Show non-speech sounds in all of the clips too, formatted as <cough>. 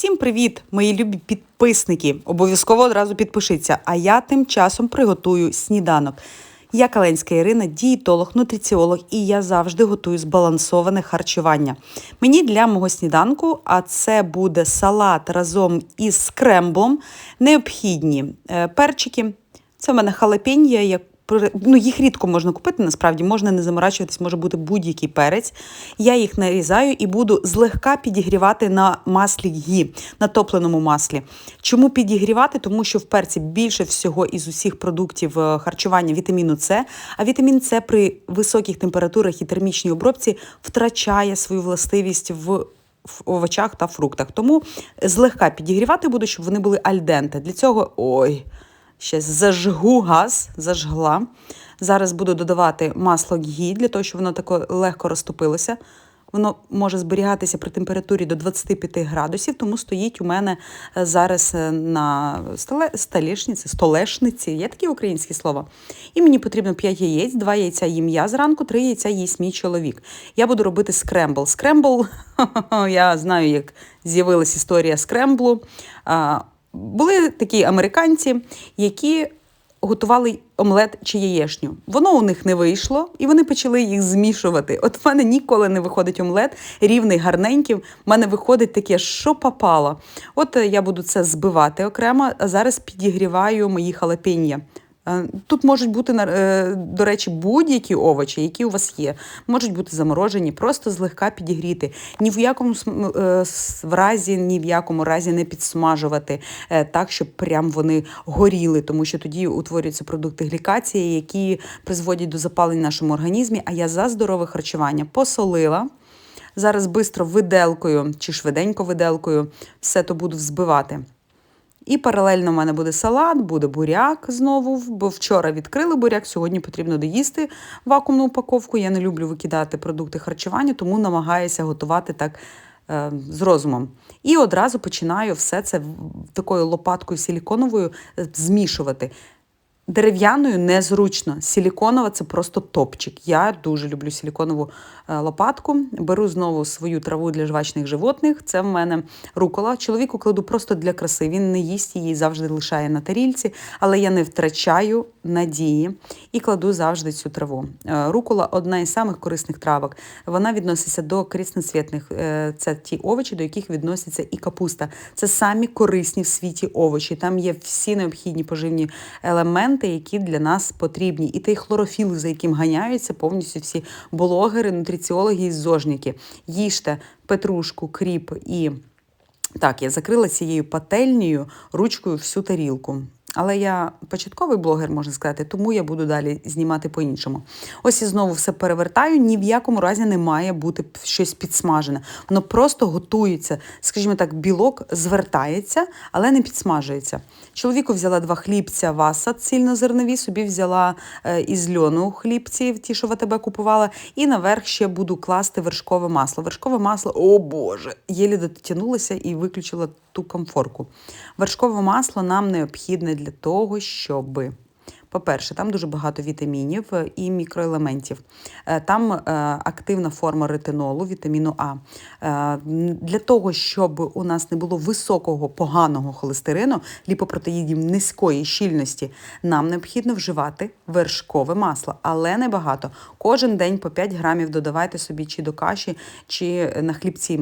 Всім привіт, мої любі підписники! Обов'язково одразу підпишіться. А я тим часом приготую сніданок. Я Каленська Ірина, дієтолог, нутриціолог, і я завжди готую збалансоване харчування. Мені для мого сніданку, а це буде салат разом із скремблом, необхідні е, перчики. Це в мене халапенья, ну, їх рідко можна купити, насправді можна не заморачуватись, може бути будь-який перець. Я їх нарізаю і буду злегка підігрівати на маслі гі, на топленому маслі. Чому підігрівати? Тому що в перці більше всього із усіх продуктів е, харчування вітаміну С, а вітамін С при високих температурах і термічній обробці втрачає свою властивість в в овочах та фруктах. Тому злегка підігрівати буду, щоб вони були альденте. Для цього ой, ще зажгу газ, зажгла. Зараз буду додавати масло гі для того, щоб воно тако легко розтопилося. Воно може зберігатися при температурі до 25 градусів, тому стоїть у мене е, зараз е, на столе, столешниці, столешниці, є таке українське слово. І мені потрібно 5 яєць, 2 яйця їм я зранку, 3 яйця їсть мій чоловік. Я буду робити скрембл. Скрембл, <laughs> я знаю, як з'явилась історія скремблу. Були такі американці, які готували омлет чи яєшню. Воно у них не вийшло, і вони почали їх змішувати. От в мене ніколи не виходить омлет рівний, гарненький. В мене виходить таке, що попало. От е, я буду це збивати окремо, а зараз підігріваю мої халапенья. Е, Тут можуть бути, е, до речі, будь-які овочі, які у вас є. Можуть бути заморожені, просто злегка підігріти. Ні в якому см- е, в разі, ні в якому разі не підсмажувати так, щоб прям вони горіли, тому що тоді утворюються продукти глікації, які призводять до запалень в нашому організмі. А я за здорове харчування посолила. Зараз бистро виделкою чи швиденько виделкою все то буду взбивати. І паралельно в мене буде салат, буде буряк знову, бо вчора відкрили буряк, сьогодні потрібно доїсти вакуумну упаковку. Я не люблю викидати продукти харчування, тому намагаюся готувати так е, з розумом. І одразу починаю все це такою лопаткою силіконовою е, змішувати. Дерев'яною незручно. Силіконова це просто топчик. Я дуже люблю силіконову е, лопатку. Беру знову свою траву для жвачних животних. Це в мене рукола. Чоловіку кладу просто для краси. Він не їсть її, завжди лишає на тарільці, але я не втрачаю надії і кладу завжди цю траву. Е, Рукола одна із самих корисних травок. Вона відноситься до корисноцвітних. Е, Це ті овочі, до яких відноситься і капуста. Це самі корисні в світі овочі. Там є всі необхідні поживні елементи, які для нас потрібні. І той хлорофіл, за яким ганяються повністю всі блогери, нутриціологи і зожники. Їжте петрушку, кріп і так, я закрила цією пательнею ручкою всю тарілку. Але я початковий блогер, можна сказати, тому я буду далі знімати по-іншому. Ось і знову все перевертаю. Ні в якому разі не має бути щось підсмажене. Воно просто готується, скажімо так, білок звертається, але не підсмажується. Чоловіку взяла два хлібця васа цільнозернові, собі взяла е, із льону хлібці, ті, що в АТБ купувала, і наверх ще буду класти вершкове масло. Вершкове масло, о Боже, єлі дотягнулася і виключила ту комфорку. Вершкове масло нам необхідне для того, щоби. По-перше, там дуже багато вітамінів е, і мікроелементів. Е, Там е, активна форма ретинолу, вітаміну А. Для того, щоб у нас не було високого поганого холестерину, ліпопротеїдів низької щільності, нам необхідно вживати вершкове масло, але не багато. Кожен день по 5 грамів додавайте собі чи до каші, чи на хлібці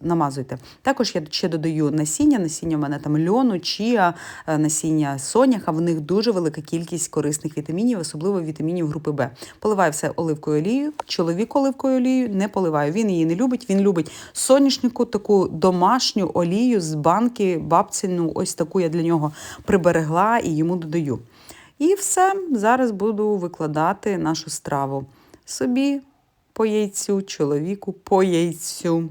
намазуйте. Також я ще додаю насіння. Насіння в мене там льону, чія, е, насіння соняха. В них дуже велика кількість корисних вітамінів, особливо вітамінів групи Б. Поливаю все оливкою олією. Чоловік оливкою олією не поливаю. Він її не любить. Він любить соняшнику, таку домашню олію з банки, бабцину. Ось таку я для нього приберегла і йому додаю. І все, зараз буду викладати нашу страву. Собі по яйцю, чоловіку по яйцю.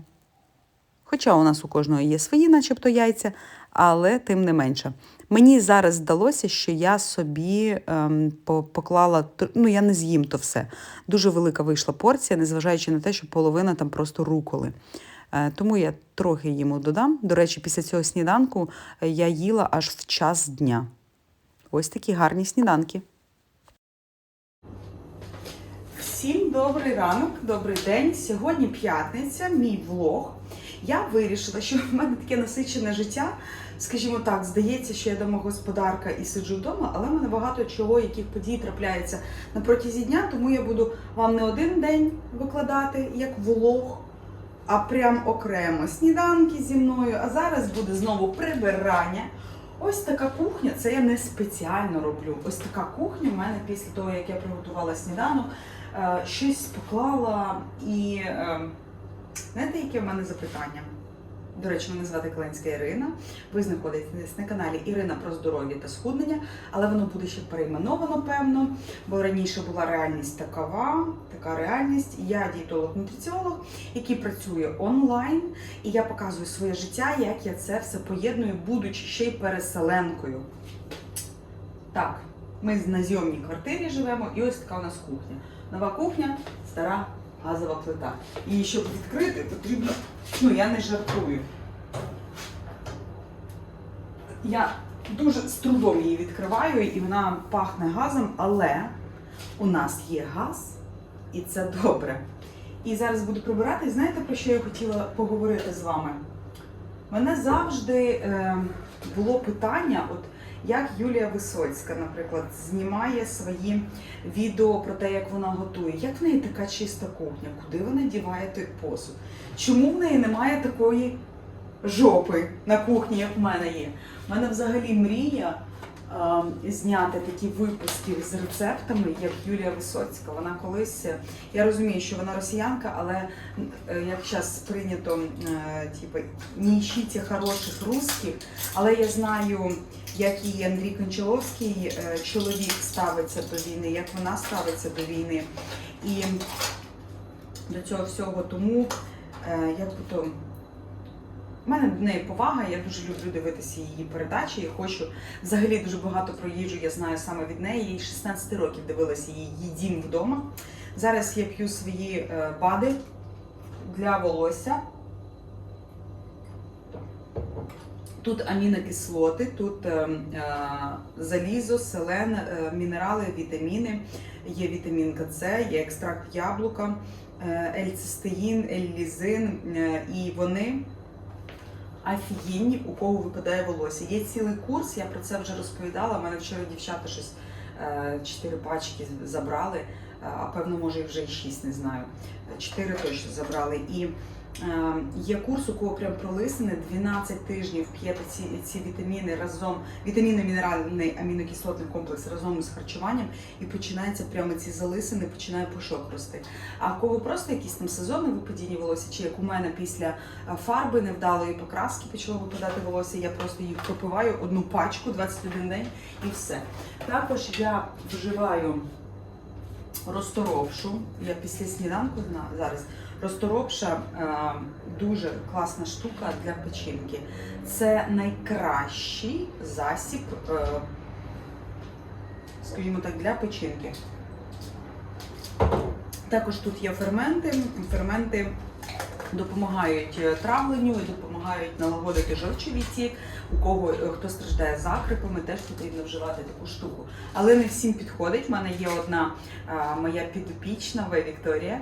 Хоча у нас у кожного є свої, начебто, яйця, але тим не менше. Мені зараз здалося, що я собі ем, поклала, ну я не з'їм то все. Дуже велика вийшла порція, незважаючи на те, що половина там просто руколи. Е, тому я трохи йому додам. До речі, після цього сніданку е, я їла аж в час дня. Ось такі гарні сніданки. Всім добрий ранок, добрий день. Сьогодні п'ятниця, мій влог. Я вирішила, що в мене таке насичене життя. Скажімо так, здається, що я домогосподарка і сиджу вдома, але в мене багато чого, яких подій трапляється на протязі дня, тому я буду вам не один день викладати як влог, а прям окремо сніданки зі мною. А зараз буде знову прибирання. Ось така кухня, це я не спеціально роблю. Ось така кухня в мене після того, як я приготувала сніданок, е, щось поклала і е, знаєте, яке в мене запитання? До речі, мене звати Каленська Ірина. Ви знаходитесь на каналі Ірина про здоров'я та схуднення, але воно буде ще перейменовано, певно, бо раніше була реальність такова, така реальність. Я дієтолог-нутриціолог, який працює онлайн, і я показую своє життя, як я це все поєдную, будучи ще й переселенкою. Так, ми на зйомній квартирі живемо, і ось така у нас кухня. Нова кухня, стара газова плита. Її щоб відкрити, потрібно. Ну, я не жартую. Я дуже з трудом її відкриваю, і вона пахне газом, але у нас є газ, і це добре. І зараз буду прибирати. І знаєте, про що я хотіла поговорити з вами? Мене завжди е, було питання, от як Юлія Висоцька, наприклад, знімає свої відео про те, як вона готує. Як в неї така чиста кухня? Куди вона діває той посуд? Чому в неї немає такої жопи на кухні, як в мене є? У мене взагалі мрія е, зняти такі випуски з рецептами, як Юлія Висоцька. Вона колись, е, я розумію, що вона росіянка, але е, як зараз прийнято, е, типу, не ищите хороших русських, але я знаю, як і Андрій Кончаловський, е, чоловік ставиться до війни, як вона ставиться до війни. І до цього всього тому, як би. У мене до неї повага, я дуже люблю дивитися її передачі і хочу взагалі дуже багато про їжу я знаю саме від неї. Я їй 16 років дивилася її «Їдім вдома. Зараз я п'ю свої е, БАДи для волосся. Тут амінокислоти, тут е, е, залізо, селен, е, мінерали, вітаміни. Є вітамінка С, є екстракт яблука, е, ельцистеїн, еллізин, і вони офігенні, у кого випадає волосся. Є цілий курс, я про це вже розповідала. У мене вчора дівчата щось е, чотири пачки забрали, а певно, може, їх вже і шість, не знаю. Чотири точно забрали. І є курс, у кого прям пролисини 12 тижнів п'єте ці, ці вітаміни разом, вітамінно мінеральний амінокислотний комплекс разом з харчуванням, і починається прямо ці залисини, починає пушок рости. А кого просто якісь там сезонне випадіння волосся, чи як у мене після е, фарби невдалої покраски почало випадати волосся, я просто їх пропиваю одну пачку 21 день і все. Також я вживаю розторопшу. Я після сніданку зараз. Розторопша е, дуже класна штука для печінки. Це найкращий засіб, е, скажімо так, для печінки. Також тут є ферменти. Ферменти допомагають е, травленню і допомагають налагодити жовчий відтік. У кого хто страждає закрипами, теж потрібно вживати таку штуку. Але не всім підходить. У мене є одна моя підопічна Вікторія.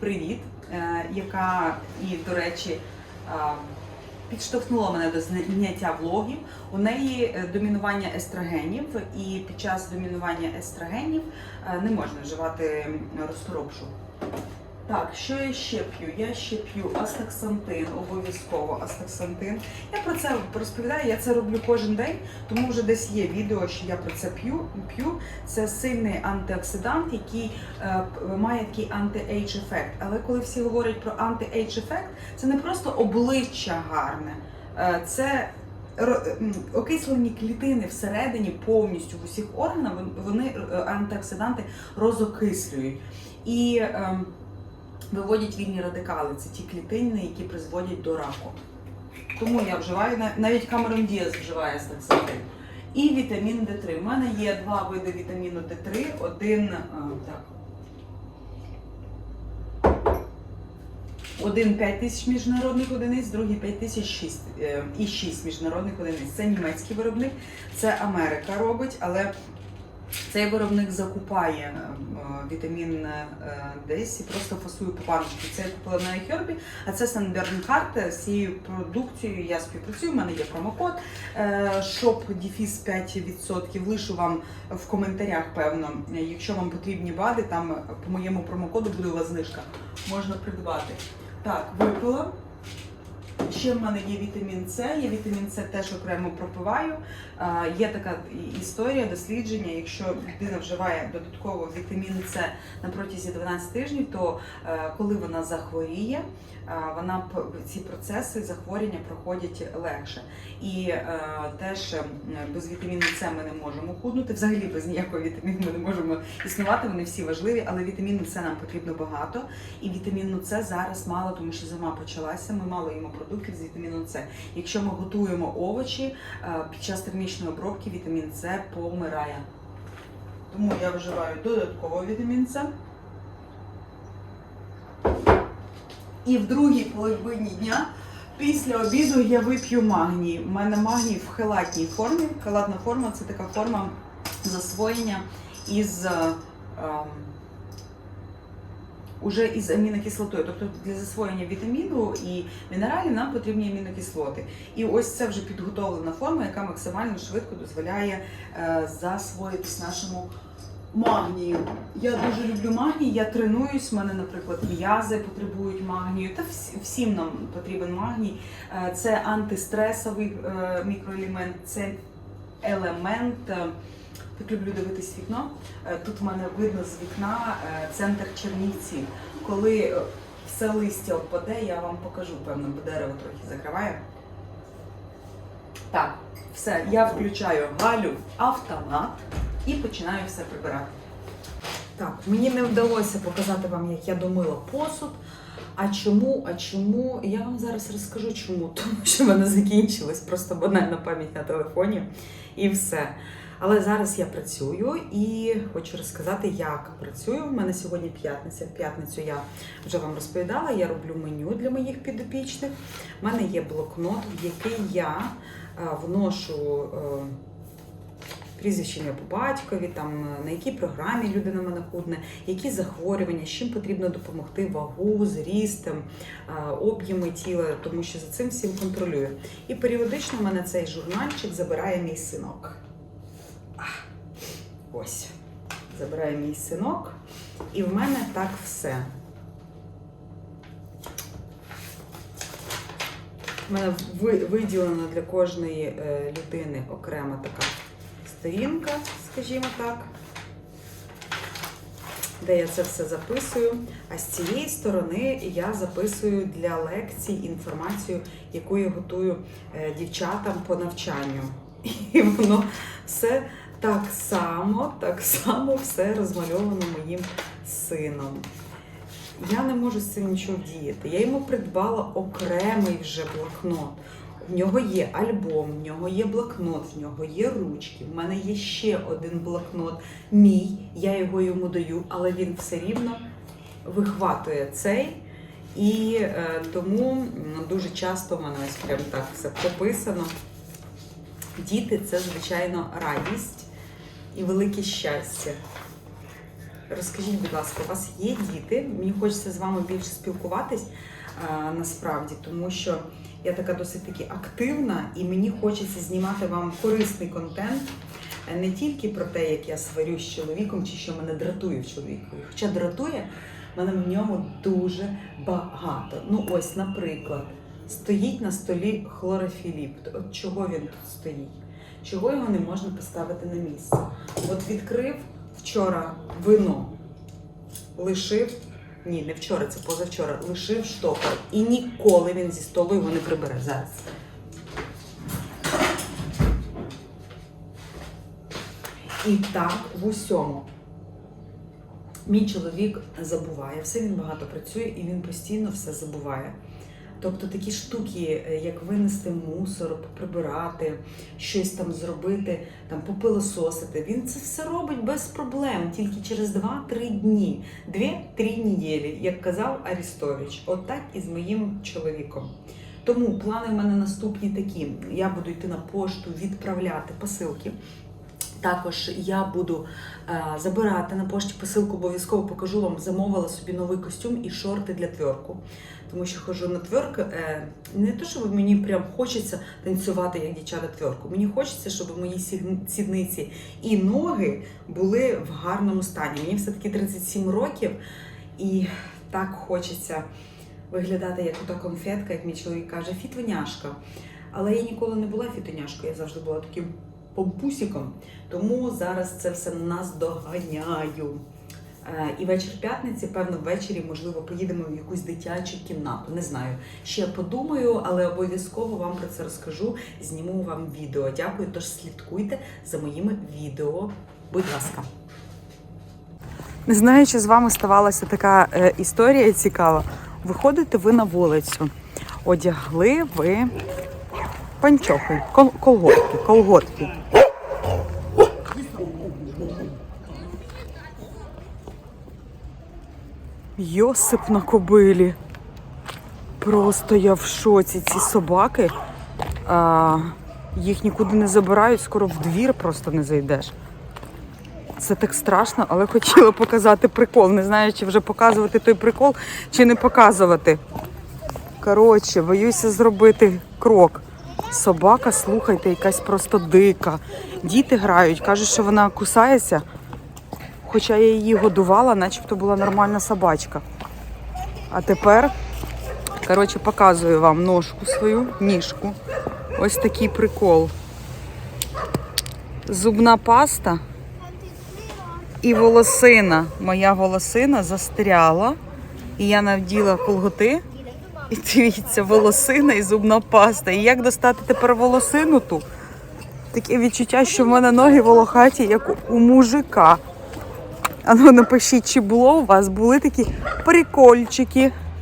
Привіт, е, яка і, до речі, е, підштовхнула мене до зняття влогів. У неї е, домінування естрогенів, і під час домінування естрогенів не можна вживати розторопшу. Так, що я ще п'ю? Я ще п'ю астаксантин, обов'язково астаксантин. Я про це розповідаю, я це роблю кожен день, тому вже десь є відео, що я про це п'ю. п'ю. Це сильний антиоксидант, який е, має такий анти-ейдж ефект. Але коли всі говорять про анти-ейдж ефект, це не просто обличчя гарне, е, це окислені клітини всередині повністю в усіх органах вони е, антиоксиданти розокислюють. І ем, виводять вільні радикали. Це ті клітини, які призводять до раку. Тому я вживаю, навіть Камерон Діас вживає стаксантин. І вітамін Д3. У мене є два види вітаміну Д3. Один так. Один 5 тисяч міжнародних одиниць, другий 5 тисяч 6, е, і 6 міжнародних одиниць. Це німецький виробник, це Америка робить, але Цей виробник закупає е, вітамін е, десь і просто фасує по баночці. Це я купила на iHerb, а це Сан Бернхарт. З цією продукцією я співпрацюю. У мене є промокод shop 5%. Лишу вам в коментарях, певно. Якщо вам потрібні БАДи, там по моєму промокоду буде у вас знижка. Можна придбати. Так, випила. Ще в мене є вітамін С. Я вітамін С теж окремо пропиваю. Є така історія, дослідження. Якщо людина вживає додатково вітамін С на протязі 12 тижнів, то е, коли вона захворіє, вона ці процеси захворювання проходять легше. І е, теж без вітаміну С ми не можемо худнути. Взагалі без ніякого вітаміну ми не можемо існувати. Вони всі важливі, але вітаміну С нам потрібно багато. І вітаміну С зараз мало, тому що зима почалася. Ми мало їмо продуктів з вітаміном С. Якщо ми готуємо овочі е, під час термічної обробки, вітамін С помирає. Тому я вживаю додатково вітамін С. І в другій половині дня після обіду я вип'ю магній. У мене магній в хелатній формі. Хелатна форма це така форма засвоєння із. е, ем, уже із амінокислотою. Тобто для засвоєння вітаміну і мінералів нам потрібні амінокислоти. І ось це вже підготовлена форма, яка максимально швидко дозволяє е, засвоїтись нашому магнію. Я дуже люблю магній, я тренуюсь. У мене, наприклад, м'язи потребують магнію. Та всім нам потрібен магній. Е, Це антистресовий е, мікроелемент, це елемент. е, Так люблю дивитись вікно. Тут в мене видно з вікна центр Чернівців. Коли все листя впаде, я вам покажу, певно, бо дерево трохи закриває. Так, все, я включаю Галю автомат і починаю все прибирати. Так, мені не вдалося показати вам, як я домила посуд. А чому? А чому? Я вам зараз розкажу чому. <laughs> Тому що в мене закінчилась просто банальна пам'ять на телефоні і все. Але зараз я працюю і хочу розказати, як працюю. У мене сьогодні п'ятниця. В п'ятницю я вже вам розповідала. Я роблю меню для моїх підопічних. У мене є блокнот, в який я е, вношу. Прізвище ім'я по батькові, там е, на якій програмі людина мене худне, які захворювання, з чим потрібно допомогти, вагу, зріст, е, об'єми тіла, тому що за цим всім контролюю. І періодично в мене цей журнальчик забирає мій синок. Ось. Забирає мій синок. І в мене так все. У мене ви- виділена для кожної е, людини окрема така сторінка, скажімо так, де я це все записую. А з цієї сторони я записую для лекцій інформацію, яку я готую е, дівчатам по навчанню. І воно все так само, так само все розмальовано моїм сином. Я не можу з цим нічого діяти. Я йому придбала окремий вже блокнот. В нього є альбом, в нього є блокнот, в нього є ручки. В мене є ще один блокнот мій. Я його йому даю, але він все рівно вихватує цей. І е, тому дуже часто в мене ось прям так все прописано. Діти це, звичайно, радість і велике щастя. Розкажіть, будь ласка, у вас є діти? Мені хочеться з вами більше спілкуватись а, насправді, тому що я така досить таки активна, і мені хочеться знімати вам корисний контент. е, Не тільки про те, як я сварю з чоловіком, чи що мене дратує в чоловікові. Хоча дратує, мене в ньому дуже багато. Ну, ось, наприклад, стоїть на столі хлорофіліп. От чого він тут стоїть? Чого його не можна поставити на місце? От відкрив вчора вино, лишив. Ні, не вчора, це позавчора. Лишив штопор. І ніколи він зі столу його не прибере зараз. І так в усьому. Мій чоловік забуває все, він багато працює і він постійно все забуває. Тобто такі штуки, е, як винести мусор, прибирати, щось там зробити, там попилососити, він це все робить без проблем, тільки через 2-3 дні, 2-3 неділі, як казав Арістович. Отак і з моїм чоловіком. Тому плани в мене наступні такі: я буду йти на пошту, відправляти посилки. Також я буду е, забирати на пошті посилку, обов'язково покажу вам. Замовила собі новий костюм і шорти для тверку. Тому що хожу на тверк. Е, не те, що мені прям хочеться танцювати як дівчата тверку. Мені хочеться, щоб мої сідниці і ноги були в гарному стані. Мені все-таки 37 років, і так хочеться виглядати як ота конфетка, як мій чоловік каже, фітоняшка. Але я ніколи не була фітоняшкою, я завжди була таким помпусіком. Тому зараз це все нас доганяю. Е, І вечір п'ятниці, певно, ввечері, можливо, поїдемо в якусь дитячу кімнату. Не знаю. Ще подумаю, але обов'язково вам про це розкажу. Зніму вам відео. Дякую. Тож слідкуйте за моїми відео. Будь ласка. Не знаю, чи з вами ставалася така е, історія цікава. Виходите ви на вулицю, одягли ви панчохи, кол- колготки, колготки. Йосип на кобилі. Просто я в шоці. Ці собаки. А, їх нікуди не забирають, скоро в двір просто не зайдеш. Це так страшно, але хотіла показати прикол. Не знаю, чи вже показувати той прикол, чи не показувати. Коротше, боюся зробити крок. Собака, слухайте, якась просто дика. Діти грають, кажуть, що вона кусається. Хоча я її годувала, начебто була нормальна собачка. А тепер, коротше, показую вам ножку свою, ніжку. Ось такий прикол. Зубна паста і волосина. Моя волосина застряла. І я навділа колготи. І дивіться, волосина і зубна паста. І як достати тепер волосину ту? Таке відчуття, що в мене ноги волохаті, як у- у мужика. А ну напишіть, чи було у вас були такі прикольчики.